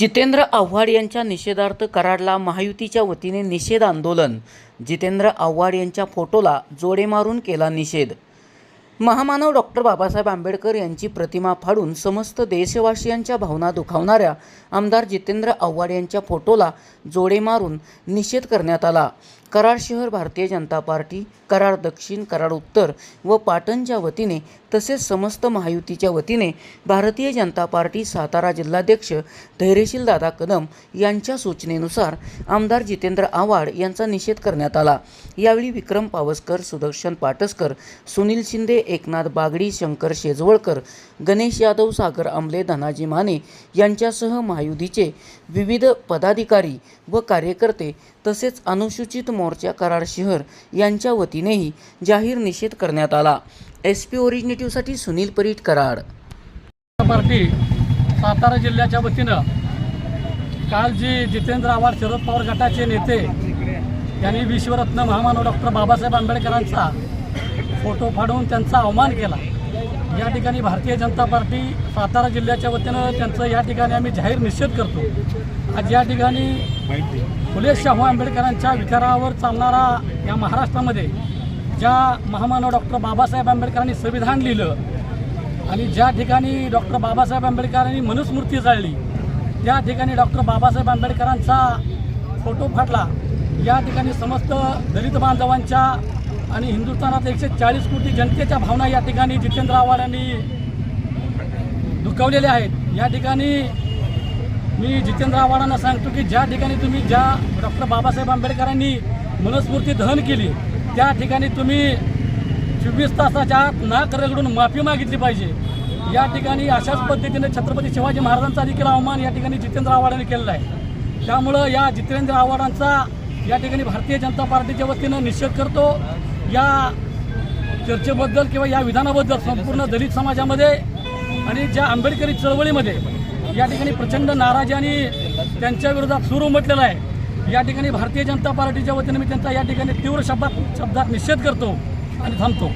जितेंद्र आव्हाड यांच्या निषेधार्थ कराडला महायुतीच्या वतीने निषेध आंदोलन. जितेंद्र आव्हाड यांच्या फोटोला जोडे मारून केला निषेध. महामानव डॉक्टर बाबासाहेब आंबेडकर यांची प्रतिमा फाडून समस्त देशवासियांच्या भावना दुखावणाऱ्या आमदार जितेंद्र आव्हाड यांच्या फोटोला जोडे मारून निषेध करण्यात आला. कराड शहर भारतीय जनता पार्टी कराड दक्षिण कराड उत्तर व पाटणच्या वतीने तसेच समस्त महायुतीच्या वतीने भारतीय जनता पार्टी सातारा जिल्हाध्यक्ष धैर्यशील दादा कदम यांच्या सूचनेनुसार आमदार जितेंद्र आव्हाड यांचा निषेध करण्यात आला. यावेळी विक्रम पावसकर सुदर्शन पाटसकर सुनील शिंदे एकनाथ बागडी शंकर शेजवळकर गणेश यादव सागर आंबले धनाजी माने यांच्यासह महायुतीचे विविध पदाधिकारी व कार्यकर्ते तसेच अनुसूचित मोर्चा कराड शहर यांच्या वतीनेही जाहीर निषेध करण्यात आला. एस पी ओरिजिनेटिव्हसाठी सुनील परीट कराड. पार्टी सातारा जिल्ह्याच्या वतीनं काल जी जितेंद्र आव्हाड शरद पवार गटाचे नेते यांनी विश्वरत्न महामानव डॉक्टर बाबासाहेब आंबेडकरांचा फोटो फाडून त्यांचा अवमान केला. या ठिकाणी भारतीय जनता पार्टी सातारा जिल्ह्याच्या वतीनं त्यांचं या ठिकाणी आम्ही जाहीर निषेध करतो. आज या ठिकाणी फुले शाहू आंबेडकरांच्या विचारावर चालणारा या महाराष्ट्रामध्ये ज्या महामानव डॉक्टर बाबासाहेब आंबेडकरांनी संविधान लिहिलं आणि ज्या ठिकाणी डॉक्टर बाबासाहेब आंबेडकरांनी मनुस्मृती जाळली त्या ठिकाणी डॉक्टर बाबासाहेब आंबेडकरांचा फोटो फाटला. या ठिकाणी समस्त दलित बांधवांच्या आणि हिंदुस्थानात एकशे चाळीस कोटी जनतेच्या भावना या ठिकाणी जितेंद्र आव्हाड यांनी दुखवलेल्या आहेत. या ठिकाणी मी जितेंद्र आव्हाडांना सांगतो की ज्या ठिकाणी तुम्ही ज्या डॉक्टर बाबासाहेब आंबेडकरांनी मनस्फूर्ती दहन केली त्या ठिकाणी तुम्ही चोवीस तासाच्या आत नाक रगडून माफी मागितली पाहिजे. या ठिकाणी अशाच पद्धतीने छत्रपती शिवाजी महाराजांचा देखील अवमान या ठिकाणी जितेंद्र आव्हाडांनी केलेला आहे. त्यामुळं या जितेंद्र आव्हाडांचा या ठिकाणी भारतीय जनता पार्टीच्या वतीनं निषेध करतो. या चर्चेबद्दल किंवा या विधानाबद्दल संपूर्ण दलित समाजामध्ये आणि ज्या आंबेडकरी चळवळीमध्ये या ठिकाणी प्रचंड नाराजी आणि त्यांच्या विरोधात सुरू उमटलेला आहे. या ठिकाणी भारतीय जनता पार्टीच्या वतीने मी त्यांचा या ठिकाणी तीव्र शब्दात शब्दात निषेध करतो आणि थांबतो.